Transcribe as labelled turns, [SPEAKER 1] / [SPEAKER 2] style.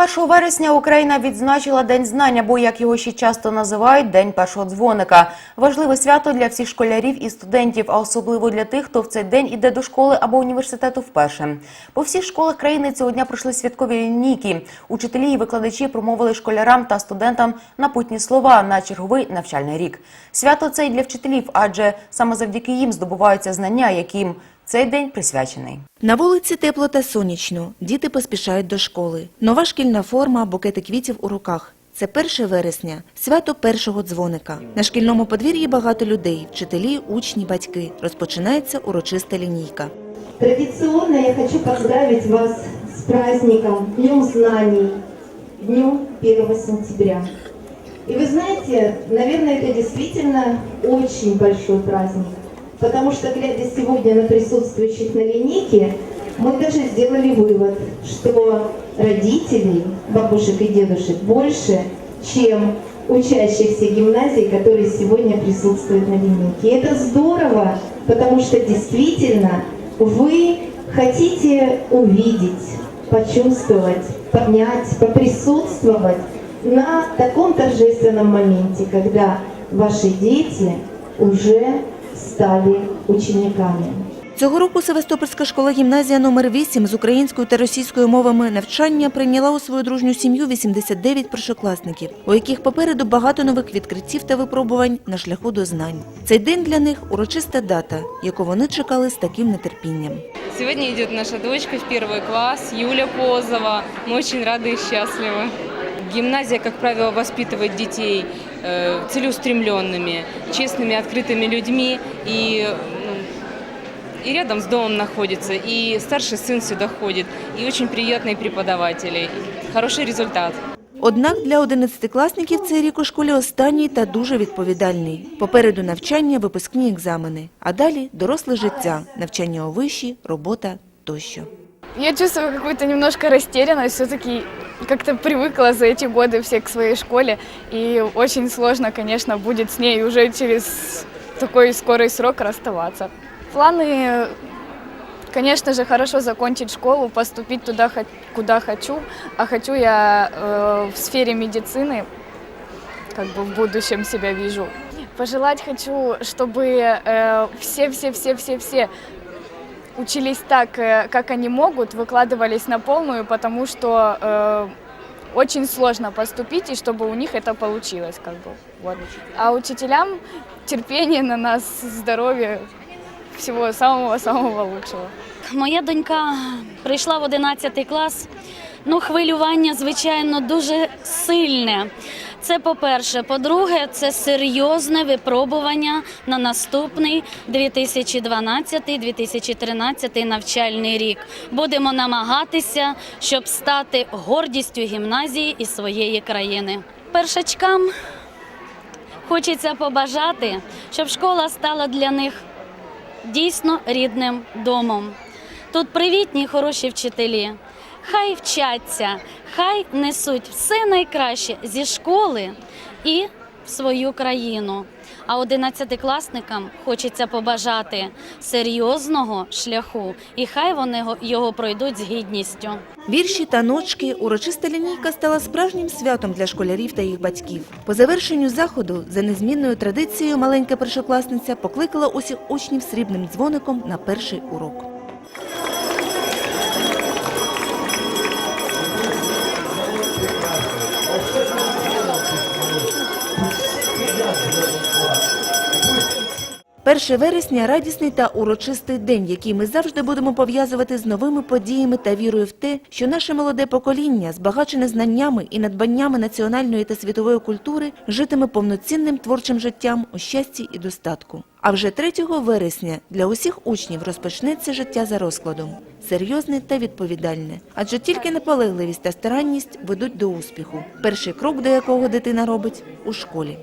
[SPEAKER 1] 1 вересня Україна відзначила День знань, або як його ще часто називають День першого дзвоника. Важливе свято для всіх школярів і студентів, а особливо для тих, хто в цей день іде до школи або університету вперше. По всіх школах країни цього дня пройшли святкові лінійки. Учителі і викладачі промовили школярам та студентам напутні слова на черговий навчальний рік. Свято це й для вчителів, адже саме завдяки їм здобуваються знання, яким цей день присвячений.
[SPEAKER 2] На вулиці тепло та сонячно. Діти поспішають до школи. Нова шкільна форма, букети квітів у руках. Це 1 вересня, свято першого дзвоника. На шкільному подвір'ї багато людей, вчителі, учні, батьки. Розпочинається урочиста лінійка.
[SPEAKER 3] Традиционно я хочу поздравить вас с праздником Днем знаний, Днем 1 сентября. И вы знаете, наверное, это действительно очень большой праздник, потому что, глядя сегодня на присутствующих на линейке, мы даже сделали вывод, что родителей, бабушек и дедушек больше, чем учащихся гимназий, которые сегодня присутствуют на линейке. И это здорово, потому что действительно вы хотите увидеть, почувствовать, понять, поприсутствовать на таком торжественном моменте, когда ваши дети уже стали учениками.
[SPEAKER 2] Цього року Севастопольська школа-гімназія номер 8 з українською та російською мовами навчання прийняла у свою дружню сім'ю 89 першокласників, у яких попереду багато нових відкриттів та випробувань на шляху до знань. Цей день для них урочиста дата, яку вони чекали з таким нетерпінням.
[SPEAKER 4] Сегодня идет наша дочка в первый класс, Юля Позова. Мы очень рады и счастливы. Гимназия, как правило, воспитывает детей э, целеустремленными, честными, открытыми людьми. И, ну, и рядом с домом находится, и старший сын сюда ходит, и очень приятные преподаватели. Хороший результат.
[SPEAKER 2] Однак для одинадцятикласників цей рік у школі останній та дуже відповідальний. Попереду навчання, випускні екзамени, а далі доросле життя, навчання у виші, робота тощо.
[SPEAKER 5] Я чувствую какую-то немножко растерянность, все-таки как-то привыкла за эти годы все к своей школе, и очень сложно, конечно, будет с ней уже через такой скорый срок расставаться. Планы, конечно же, хорошо закончить школу, поступить туда, хо- куда хочу, а хочу я э, в сфере медицины, как бы в будущем себя вижу. Пожелать хочу, чтобы э, все-все-все-все-все учились так, э, как они могут, выкладывались на полную, потому что э, очень сложно поступить, и чтобы у них это получилось, как бы. Вот. А учителям терпение на нас, здоровья, всего самого-самого лучшего.
[SPEAKER 6] Моя донька прийшла в 11 клас. Ну, хвилювання, звичайно, дуже сильне. Це по-перше. По-друге, це серйозне випробування на наступний 2012-2013 навчальний рік. Будемо намагатися, щоб стати гордістю гімназії і своєї країни. Першачкам хочеться побажати, щоб школа стала для них дійсно рідним домом. Тут привітні, хороші вчителі. Хай вчаться, хай несуть все найкраще зі школи і в свою країну. А одинадцятикласникам хочеться побажати серйозного шляху, і хай вони його- пройдуть з гідністю.
[SPEAKER 2] Вірші та ночки, урочиста лінійка стала справжнім святом для школярів та їх батьків. По завершенню заходу, за незмінною традицією, маленька першокласниця покликала усіх учнів срібним дзвоником на перший урок. Перше вересня радісний та урочистий день, який ми завжди будемо пов'язувати з новими подіями та вірою в те, що наше молоде покоління, збагачене знаннями і надбаннями національної та світової культури, житиме повноцінним творчим життям у щасті і достатку. А вже 3 вересня для усіх учнів розпочнеться життя за розкладом серйозне та відповідальне, адже тільки наполегливість та старанність ведуть до успіху, перший крок до якого дитина робить у школі.